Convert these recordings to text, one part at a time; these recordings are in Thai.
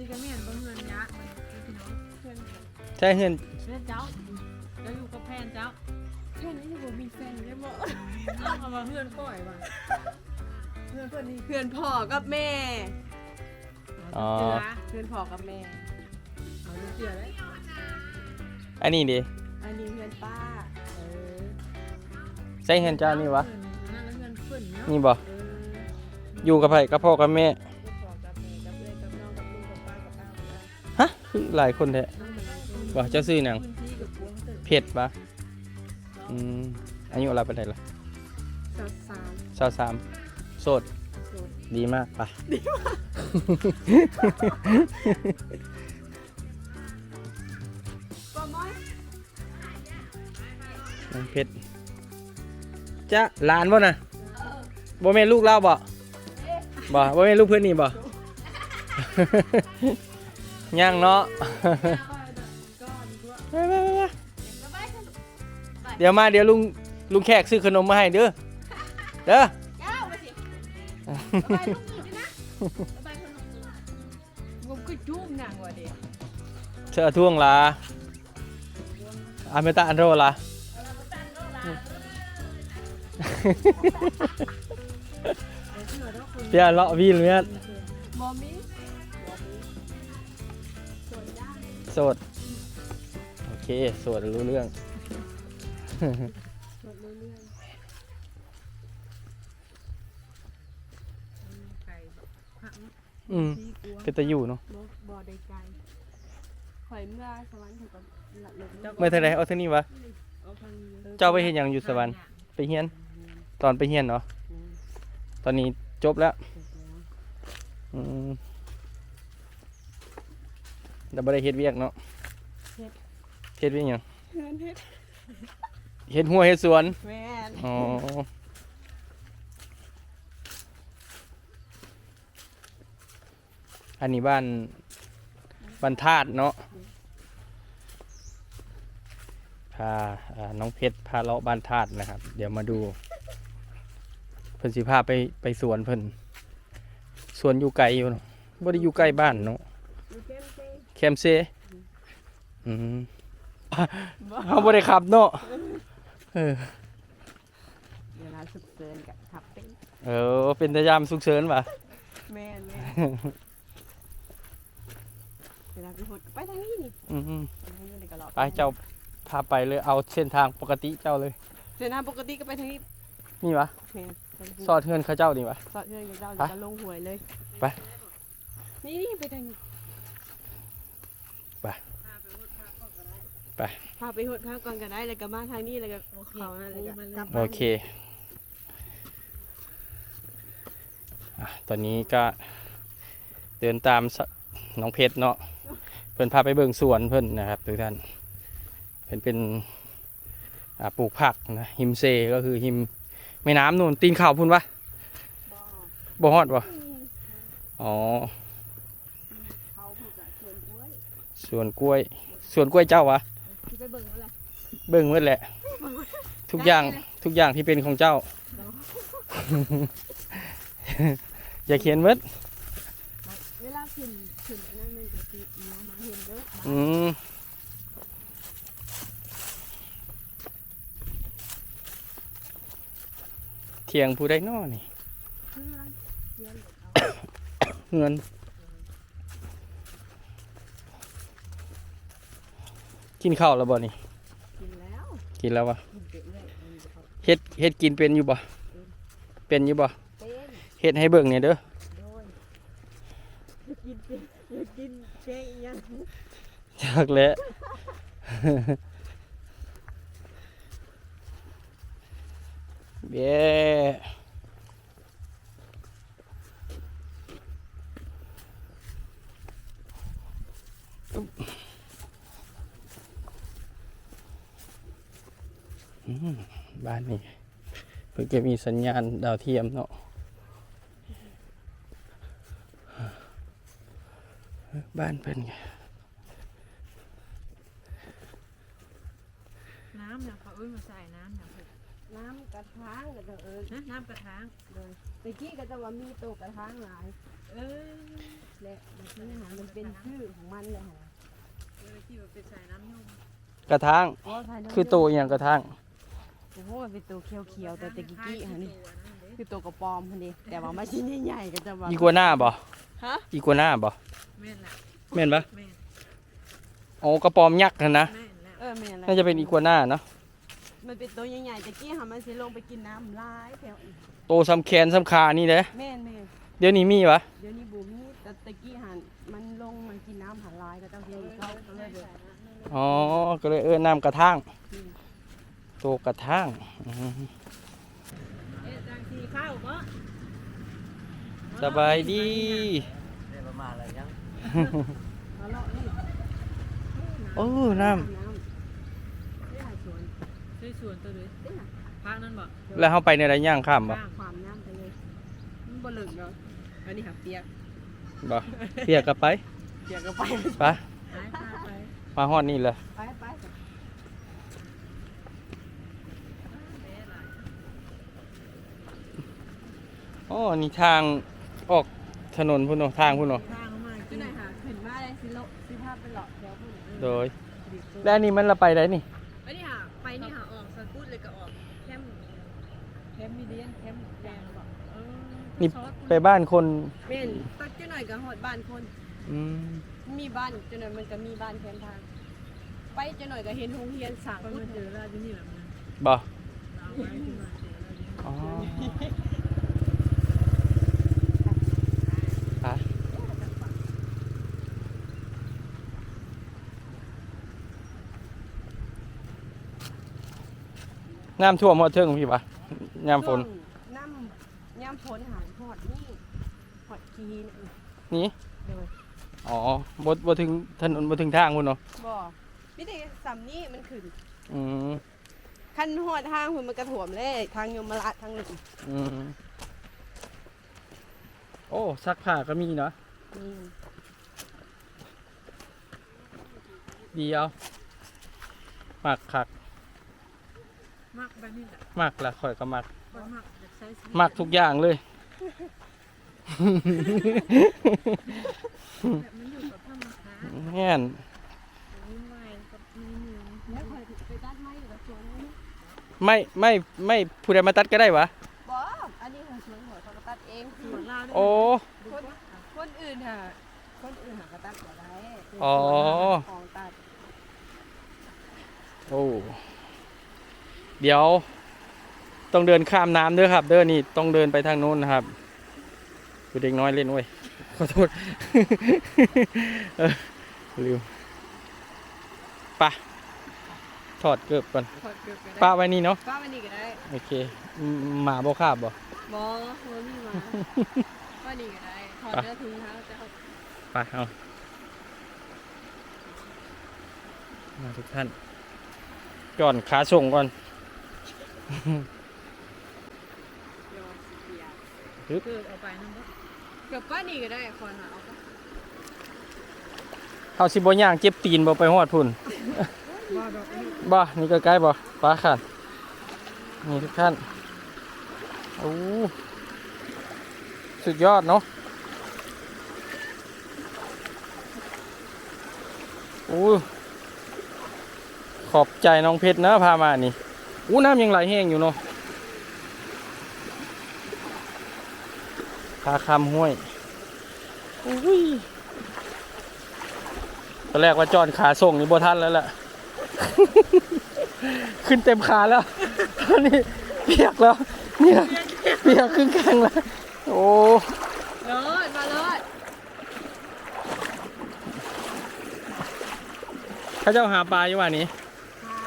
นี่ก็แม่นบ่เฮือนยะมันพี่น้องเพื่อนใช่เฮือนเพื่อนเจ้าเจ้าอยู่กับแฟนเจ้าเพื่อนนี่บ่มีแฟนได้บ่เอาเอามาเพื่อนก้อยว่ะเพื่อนเพื่อนนี่เพื่อนพ่อกับแม่อ๋อเจือเพื่อนพ่อกับแม่เอาเจือเลยอันนี้ดิอันนี้เพื่อนป้าเออใช่เฮือนเจ้านี่วะอันนั้นแล้วเพื่อนเพื่อนเนาะนี่บ่เอออยู่กับไผกับพ่อกับแม่ คือหลายคนแท้บ่เจ้าซื้อหนังพื้นที่กับพวงตึกเผ็ดปะอืมอายุเราเป็นไรล่ะสาวสามสาวสามโสดโสดดีมากปะป้าม้อยน้องเพชรจะหลานบ่น่ะบ่แม่นลูกเราบ่บ่บ่แม่นลูกเพื่อนนี่บ่ ย่างเนาะไปไปไปไปเดี๋ยวมาเดี๋ยวลุงลุงแขกซื้อขนมมาให้เด้อ เด้อ เจ้าไปสิไปลูกนี่นะไปขนมงมก็จุ้มนางว่ะเด็กเชื่อท่วงลาอาเมตาอันโรลาเปียเลาะวีลเนี่ยบอมี่ โสด โอเคโสดรู้เรื่องสวยเรื่อยไก่ผักอืมๆที่กลัวเป็นตะอยู่เนาะบ่บ่ได้ไกลข่อยเมื่อสวรรค์ถึงกับหลับลงเมื่อเท่าไรเอาเท่านี้วะ เอาทางนี้เลยเจ้าไปเห็นอย่างอยู่สวรรค์ไปเฮียน ตอนไปเฮียนเนาะอืมตอนนี้จบแล้วเสร็จแล้วอืม แต่บ่ได้เฮ็ดเวียกเนาะเฮ็ดเวียกหยังเพื่อนเฮ็ดเฮ็ดหัวเฮ็ดสวน แม่นอ๋อ อันนี้บ้านบ้านธาตุเนาะ พาอ่าน้องเพชรพาเลาะบ้านธาตุนะครับ เดี๋ยวมาดู เพิ่นสิพาไปไปสวนเพิ่น สวนอยู่ไกลอยู่เนาะบ่ได้อยู่ใกล้บ้านเนาะอยู่เข้มเซ่ แคมเซอืมเขาบ่ได้ขับเนาะเออเวลาสุกเกินกับขับเป็นเออเป็นตะยามสุกเฉินป่ะแม่นแม่นเวลาไปหดก็ไปทางนี้นี่อืมไปทางนี้เลยก็รอไปเจ้าพาไปเลยเอาเส้นทางปกติเจ้าเลยเส้นทางปกติก็ไปทางนี้นี่วะแม่นไปทางนี้ซอดเทือนเขาเจ้านี่วะ สอดเพื่อนกับเจ้าไปจะลงหวยเลยไป นี่นี่ไปทางนี้ ไปไปพาไปหดข้าวก่อนก็ได้แล้วก็มาทางนี้แล้วก็เขานั่นเลยก็กลับโอเคอะตอนนี้ก็เดินตามสน้องเพชรเนาะ เพิ่นพาไปเบิ่งสวนเพิ่นนะครับทุกท่าน เพิ่นเป็นอ่าปลูกผักนะหิมเซก็คือหิมแม่น้ำนู่นตีนเข่าวพุ่นวะบ่บ่ฮอดวะอืมอ๋ สวนกล้วย สวนกล้วยเจ้าวะที่ไปเบิ่งอะไรเบิ่งหมดแหละ ทุกอย่างทุกอย่างที่เป็นของเจ้า อย่าเขียนหมดเวลาขึ้นขึ้นอันนั้นมันจะติดเนาะมาเห็นเด้ออืมเถียงผู้ใดน้อนี่เพื่อนเพื่อนเอาเงิน กินข้าวแล้วบ่นี่กินแล้วกินแล้ววะกินไปเรื่อยมันจะเอาเฮ็ดเฮ็ดกินเป็นอยู่บ่เป็นอยู่บ่เป็นเฮ็ดให้เบิ่งเนี่ยเด้อโดยอยากกินเป็นอยากกินแกงอีหยังจากแล้วเบ้อืมบ้านนี้เพิ่งจะมีสัญญาณดาวเทียมเนาะบ้านเป็นไงน้ำเนี่ยเขาเอ้ยมาใส่น้ำเนี่ยน้ำกระถางก็จะเออนะน้ำกระถางเลยตะกี้ก็จะว่ามีโตะกระถางหลาย เออและมันนี่หามันเป็นชื่อของมันเลยค่ะเวลาที่มันเป็นสายน้ำยมกระทางโอ้ภายในคือตัวอหย่างกระทาง โอ้โหมันเป็นตัวเขียวๆตัวตะกี้กี้ค่ะนี่คือตัวกระปอมค่ะนี่แต่ว่าไม่ใช่ใหญ่ๆก็จะว่าอีกัวหน้าบ่ฮะอีกัวหน้าบ่แม่นแหละแม่นปะแม่นโอ้กระปอมยักษ์นะนะแม่นแล้วเออแม่นน่าจะเป็นอีกัวหน้าเนาะมันเป็นตัวใหญ่ๆตะกี้ค่ะมันสิลงไปกินน้ำลายแถวอีกโตซ้ำแขนซ้ำขานี่เด้แม่นแม่นเดี๋ยวนี้มีปะเดี๋ยวนี้บูมีแต่ตะกี้หันมันลงมันกินน้ำหันลายก็ต้องเที่ยวอีกเขาก็เลยเดี๋ยวอ๋อก็เลยเอิ้นน้ำกระทางโตกระทางอืมเอ๊ะจางทีข้าวบ่สบายดีมาเลาะนี่โอ้ น้น้ำนี่หาสวนใช่สวนตัวเลยนี่น่ะพักนั้นบ่ำแล้วเขาไปในไรย่างข้ามบ่ข้างความน้ำไปเลยมันบ่ลึกเนาะอันนี้หักเปียกบ่เปียกกับไป เปียกก็ไป ไปหายพาไปมาฮอดนี่เลย ไปไป อ๋อนี่ทางออกถนนพุ่นเนาะทางพุ่นเนาะทางมาขึ้นไหนหาขึ้นมาได้สิโลสิภาพเป็นหลอดแถวพุ่นโดยแล้วอันนี่มันละไปได้นี่ไปนี่หาไปนี่หาออกสกูตเลยก็ออกแคมป์แคมป์มีเดียนแคมป์แดงบ่เออนี่ซอสไปบ้านคนแม่นตักจังหน่อยก็ฮอดบ้านคน อืมมีบ้านจังหน่อยมันก็มีบ้านแคมทาง ไปจังหน่อยก็เห็นโรงเรียนสร้างไปพุทมาธเจอแล้วที่นี่แหละมันบ่เอาไว้ที่มาเจอแล้วที่นี่ อ๋อไป น้ำท่วมหมดเทิงพี่ปะยามฝนช่วงน้ำยามฝนหาฮอดนี่ฮอดกีนนี่เดี๋ยวอ๋อบ่บ่ถึงถนนบ่ถึงทางพุ่นเนาะบ่มีแต่สำนี้มันขึ้นอืมคันหอดทางหุ่นมันกระถ่วมเลยทางยมราชทางหนึ่งอืมโอ้ซักผ้าก็มีเนาะนี่ดีเอามักคัก มากแบบนี้แหละมักละข่อยก็มัก บ่มากอยากใช้สีมักทุกอย่างเลย แบบมันอยู่กับธรรมชาติแง่นวุ่นวายกับในเมืองแล้วคอยไปตัดไม้กับสวนนี่ไม่ไม่ไม่ผู้ใดมาตัดก็ได้วะ บ่อันนี้ของสวนหัวเขาก็ตัดเอง สวนลาวด้วยโอ้ คนคนอื่นค่ะ คนอื่นหากระตัดก็ได้อ๋อ ของตัด โอ้ เดี๋ยว ต้องเดินข้ามน้ำด้วยครับ เดินนี่ต้องเดินไปทางนู้นนะครับคือเด็กน้อยเล่นเว้ยขอโทษเออลืมไปะถอดเกือบก่อนถอดเกือบก็ได้ป้าไว้นี่เนาะป้าวันนี้ก็ได้โอเคอืมหมาบ่คาบบ่บ่โหนี่มาป้านี่ก็ได้ถอดเนื้อถุงเท้าจะเอาไปเอามาทุกท่านก่อนขาส่งก่อนเดี๋ ยวสิเปียกเกิดเอาไปนั่นบ่เกือบป้านี่ก็ได้คนหาเอาก็เอาสิบ่ย่างเจ็บตีนบ่ไปฮอดพุ่นบ่ดอกอันนี้บ่ นี่ใกล้ๆบ่ป้าค่ะนี่ทุกท่านโอ้สุดยอดเนาะโอ้ขอบใจน้องเพชรนะพามานี่ อู้น้ำยังไหลแห้งอยู่เนาะพาคำห้วยอุ้ยตอนแรกว่าจอนขาส่งนี่บ่ทันแล้วแหละขึ้นเต็มขาแล้ว ตอนนี้เปียกแล้ว เนี่ย เปียกครึ่งแข้งแล้ว โอ้เลิศมาเลิศเข้าเจ้าหาปลาอยู่ว่านี้ ค่ะ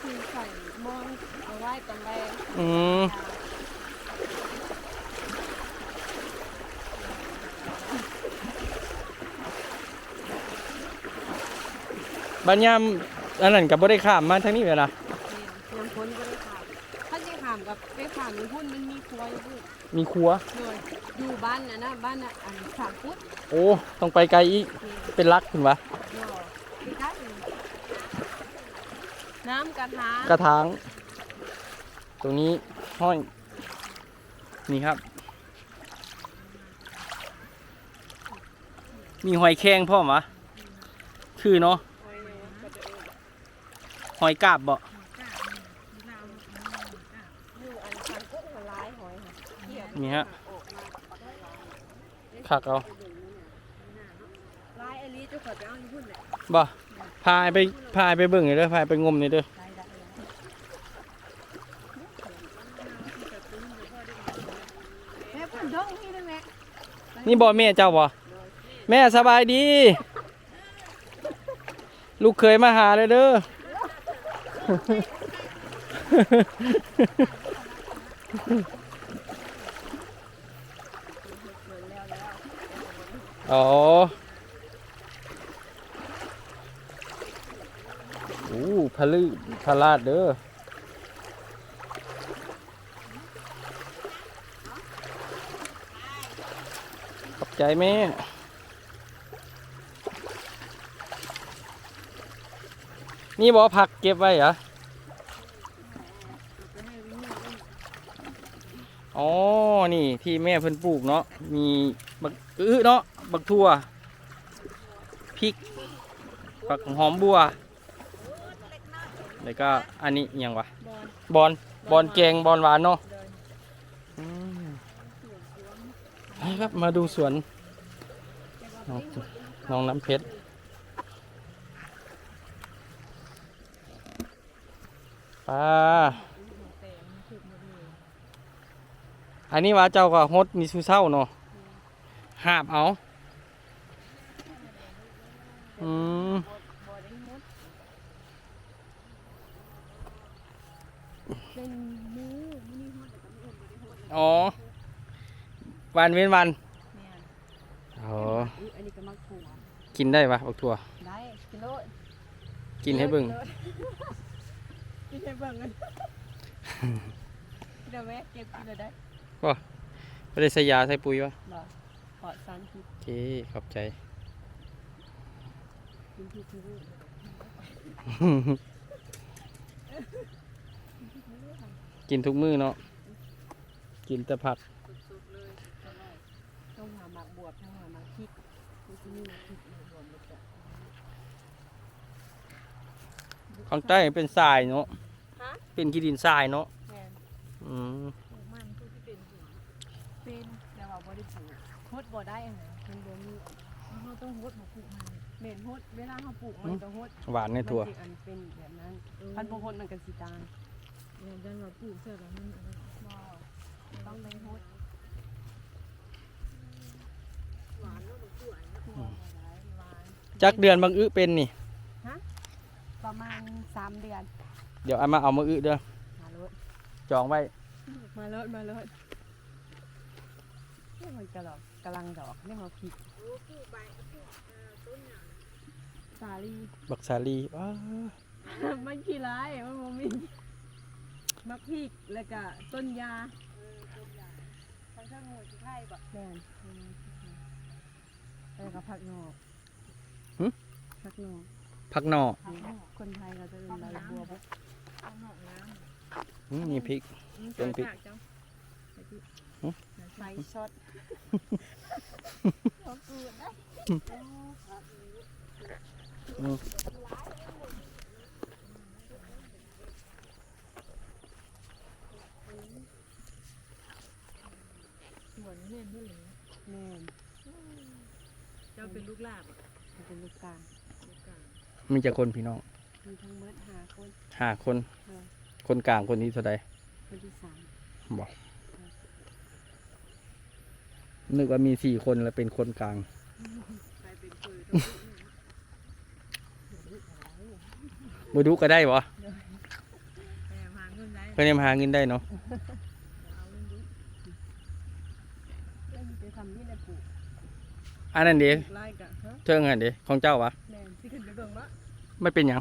คือใส่มองเอา ไว้ตอนแรกอืมบัญยามอันนั้นกับบ่ได้ข้ามมาทางนี้เวลายังพ้นก็ได้ขามถ้าจะขามกับไปขามในพุ่นมันมีครัวอยู่พุ่นมีครัว เลยอยู่บ้านนะนะบ้านน่ะอันสามฟุตโอ้ต้องไปไกลอีกเป็นลักคุณวะเนาะพี่กัดเลยน้ำกระทะกระถาง ตรงนี้ห้อย นี่ครับ มีหอยแครงพ่อมวะคือเนาะหอยกาบบ่กล้ามีลาวมีกล้าอยู่อันทางกุ้งมันร้ายหอยค่ะเที่ยวนี่ฮะออกมาคักเอาลายอลีเจ้าขอไปเอาอยู่พุ่นแหละบ่พายไปพายไปเบิ่งหน่อยเด้อพายไปงมหน่อยเด้อ ได้ได้แม่เพิ่นดงนี่ได้ไหม นี่บ่แม่เจ้าบ่แม่สบายดี ลูกเคยมาหาเลยเด้ออ๋ออู้พะลือพะลาดเด้อ ขอบ ใจแม่นี่บอกผักเก็บไว้เหรออ๋อ นี่ที่แม่เพิ่นปลูกเนาะ มีบักอื้อเนาะ บักทั่ว พริก ผักหอมบัว แล้วก็อันนี้ยังวะ บอลบอลบอลแกงบอลหวานเนาะ เดิน อืม ครับ มาดูสวนน้องน้องน้ำเพชรปลาอันนี้ว่าเจ้าก็ฮดมีสูเศร้าเนาะหาบเอา อืมอ๋อ วันเว้นวันแม่นอ๋ออุ๊ยอันนี้ก็มักถั่วกินได้ปะบักถั่ว ได้กิโลกินให้เบิ่งกินให้เบิ่งกันเดี๋ยวแม่เก็บกินเลยได้ไม่ได้ใส่ยาใส่ปุ๋ยวะบ่ปลอดสารพิษโอเคขอบใจ กินพิษทุกมื้อกินทุกมื้อเนาะกินแต่ผัก สุดๆเลย ต้องหาหมักบ วบต้องหาหมักพริกมันจะมีหมักพริกหมักบวบมันจะข้างใต้เป็นทรายเนาะฮะเป็นขี้ดินทรายเนาะแม่นอืมปลูกมันผู้ที่เป็นหัวเป็นแต่ว่าบ่ได้ปลูกฮดบ่ได้อะนะมันบ่มีเขาต้องฮดมาปลูกมันเหม็นฮดเวลาเขาปลูกมันต้องฮดหวานในถั่วมันสิอันเป็นแบบนั้นพันบ่ฮดมันก็สิตายอย่างจันว่าปลูกเสร็จแล้วมันอันนั้นบ่ต้องได้ฮดหวานแล้วมันสวยนะ ถั่วบ่ได้หวาน จักเดือนบางอื้อเป็นนี่ ประมาณสามเดือนเดี๋ยวเอามาเอามาอื้อเด้อมาเลยจองไว้มาเลยมาเลยนี่มันกระดอกกำลังดอกนี่เขาพริกโอ้ปลูกใบปลูกเอ่อต้นอย่างสาลีบักสาลีว้ามันขี้ร้ายมันบ่มีมะพริกแล้วก็ต้นยาเออต้นอย่างทางช่างหัวที่ไทยแบบแม่น แล้วก็ผักนอกผักนอกผักหน่อคนไทยเราจะเป็นใบบัวบกข้างนอกน้อืมนี่พริกำต้นพริกใส่ผัเจ้าใส่พริกหึ ใส่ช็อตอืม สวนเล่นด้วยเลย แม่น เจ้าเป็นลูกลาบอะ มันเป็นลูกกลาง ลูกกลาง มีจะคนพี่น้องมีทั้งเมดหาคนห้าคน เออคนกลางคนนี้เท่าใดคนที่สามบอกนึกว่ามีสี่คนแล้วเป็นคนกลางใครเป็นเคยต้องลูกบูดุก็ได้บ่แม่หาเงินได้เพื่อนมาหาเงินได้เนาะเอาเงินดูแล้วมันจะทำนี่แหละปลูกอันนั้นเด็ปลูกไร่กะฮะเชิงอันเด็ของเจ้าวะแม่นที่ขึ้นไปเบิ่งวะ ไม่เป็นหยัง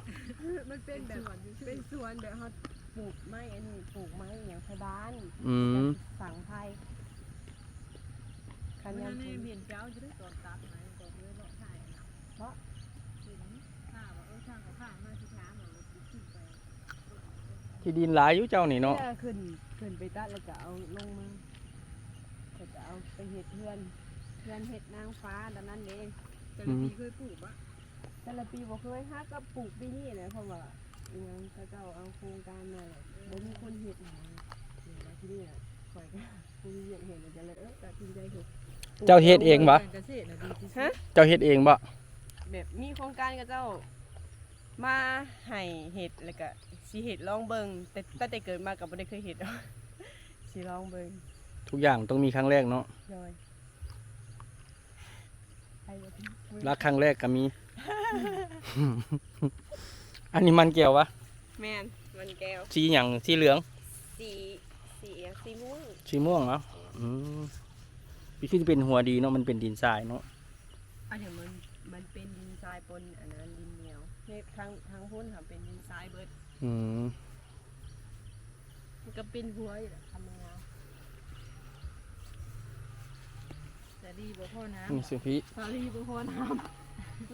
มันเป็นแบบเป็นสวนแบบเขาปลูกไม้อันนี้ปลูกไม้อย่างไทยบ้านอืมสั่งไทยคันวันยานั้นมแม่ทุนเบียนเจ้าจะได้ตอนตัดไหมตอนเลื่อนเลาะถ่ายนะเพราะถึงข้าวว่าเออช่างกับข้าวมาที่ช้างเราขึ้นไปที่ดินหลายอยู่เจ้านี่เนาะเนี่ยขึ้นขึ้นไปตัดแล้วก็เอาลงมาก็จะเอาไปเห็ดเพื่อนเพื่อนเห็ดนางฟ้าดังนั้นเองแต่ละปีเคยปลูกปะ แต่ละปีบ่เคยฮักก็ปลูกปีนี้นะเพราะว่าอิหยังเขาเจ้าเอาโครงการมาแหละบ่มีคนเฮ็ดหาเนี่ยแล้วที่นี่น่ะข่อยก็บ่มีเวียกเฮ็ดเลยจะเลยเออตัดสินใจเฮ็ดเจ้าเฮ็ดเองบ่การเกษตรน่ะดีที่สุฮะดเจ้าเฮ็ดเองบ่แบบมีโครงการกับเจ้า มาให้เฮ็ดแล้วก็สิเฮ็ดลองเบิ่งแต่ตั้งแต่เกิดมาก็บ่ได้เคยเฮ็ด สิลองเบิ่งทุกอย่างต้องมีครั้งแรกเนาะหน่อยไปบ่ถึงรักครั้งแรกก็มี อันนี้มันเกี่ยววะแม่นมันแก้ว สีหยังสีเหลือง สีสีอิหยังสีม่วงสีม่วงเนาะอืมพี่คือจะเป็นหัวดีเนาะมันเป็นดินทรายเนาะอันเนี้ยมันมันเป็นดินทรายปนอันนั้นดินเหนียวเนี่ยทางทางหุ้นค่ะเป็นดินทรายเบิดอืมมันก็เป็นหัวอยู่แหละทำงานแต่ดีบ่พ่อน้นี่สิพี่สาลีบ่พอน้ำ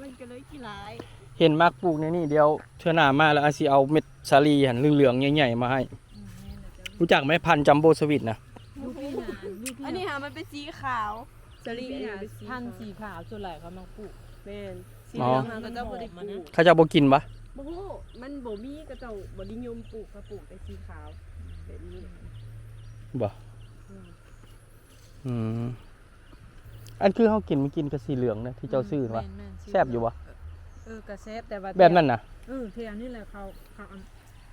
มันก็เลยขี้ร้ายเห็นมากปลูกในนี่เดียวเทื่อหน้ามาแล้วอาสิเอาเม็ดสาลีหันเหลืองๆใหญ่ๆมาให้ำอืมแม่นน่ะเจ้ารู้จักไหมพันธุ์จัมโบ้สวิตนะลูกพี่นาลูกพี่อันนี้ค่ะมันเป็นสีขาวสาลีพี่อันนานี้เป็นสีพันธุ์ขาวสีขาวส่วนใหญ่เขามาปลูก แม่นสีเหลืองค่ะก็เจ้าบ่ได้ปลูกเขาจะบ่กินปะบ่ฮู้มันบ่มีก็เจ้าบ่นิยมปลูกเขาปลูกแต่สีขาวแบบนี้บ่อืม อันคือเขากินไม่กินกับสีเหลืองนะที่เจ้าซื้อวะแม่นๆแซ่บอยู่วะเออกระแซบแต่ว่าแบบนั้นนะเออเทียนี่แหละเขาเขาอัน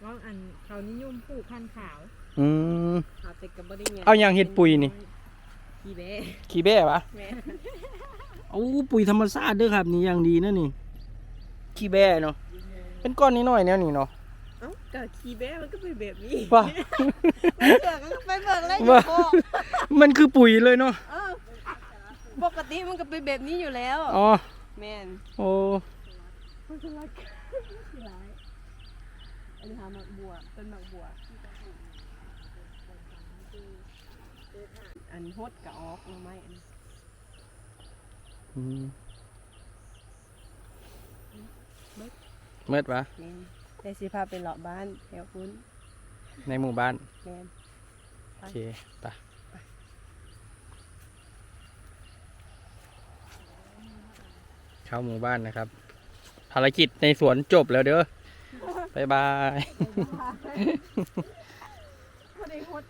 ว่าอันเขานิยมปลูกพันธุ์ขาวอืมเอาแต่ก็บ่ได้หยังเอาอย่างเฮ็ดปุ๋ยนี่ ขี้แบ้ขี้แบ้ปะแม่โอ้ปุ๋ยธรรมชาติเด้อครับ นี่อย่างดีนะนี่ขี้แบ้เนาะเป็นก้อนน้อยๆแนวนี้เนาะเอ้าก็ขี้แบ้มันก็เป็นแบบนี้ว่าไปเบิกก็ไปเบิกเลยว่าโอ้มันคือปุ๋ยเลยเนาะ เออ ปกติมันก็เป็นแบบนี้อยู่แล้วอ๋อแม่นโอ้มันคือรักขี้ร้ายอันนี้หาหมักบัวเป็นหมักบัวอันฮดกับออกลงไม้อันอืมเมื่อปะแม่นแต่สิพาไปเลาะบ้านแถวคุณในหมู่บ้านแม่นโอเคไป ข้าหมู่บ้านนะครับ ภารกิจในสวนจบแล้วเด้อบายบาย พอดีหด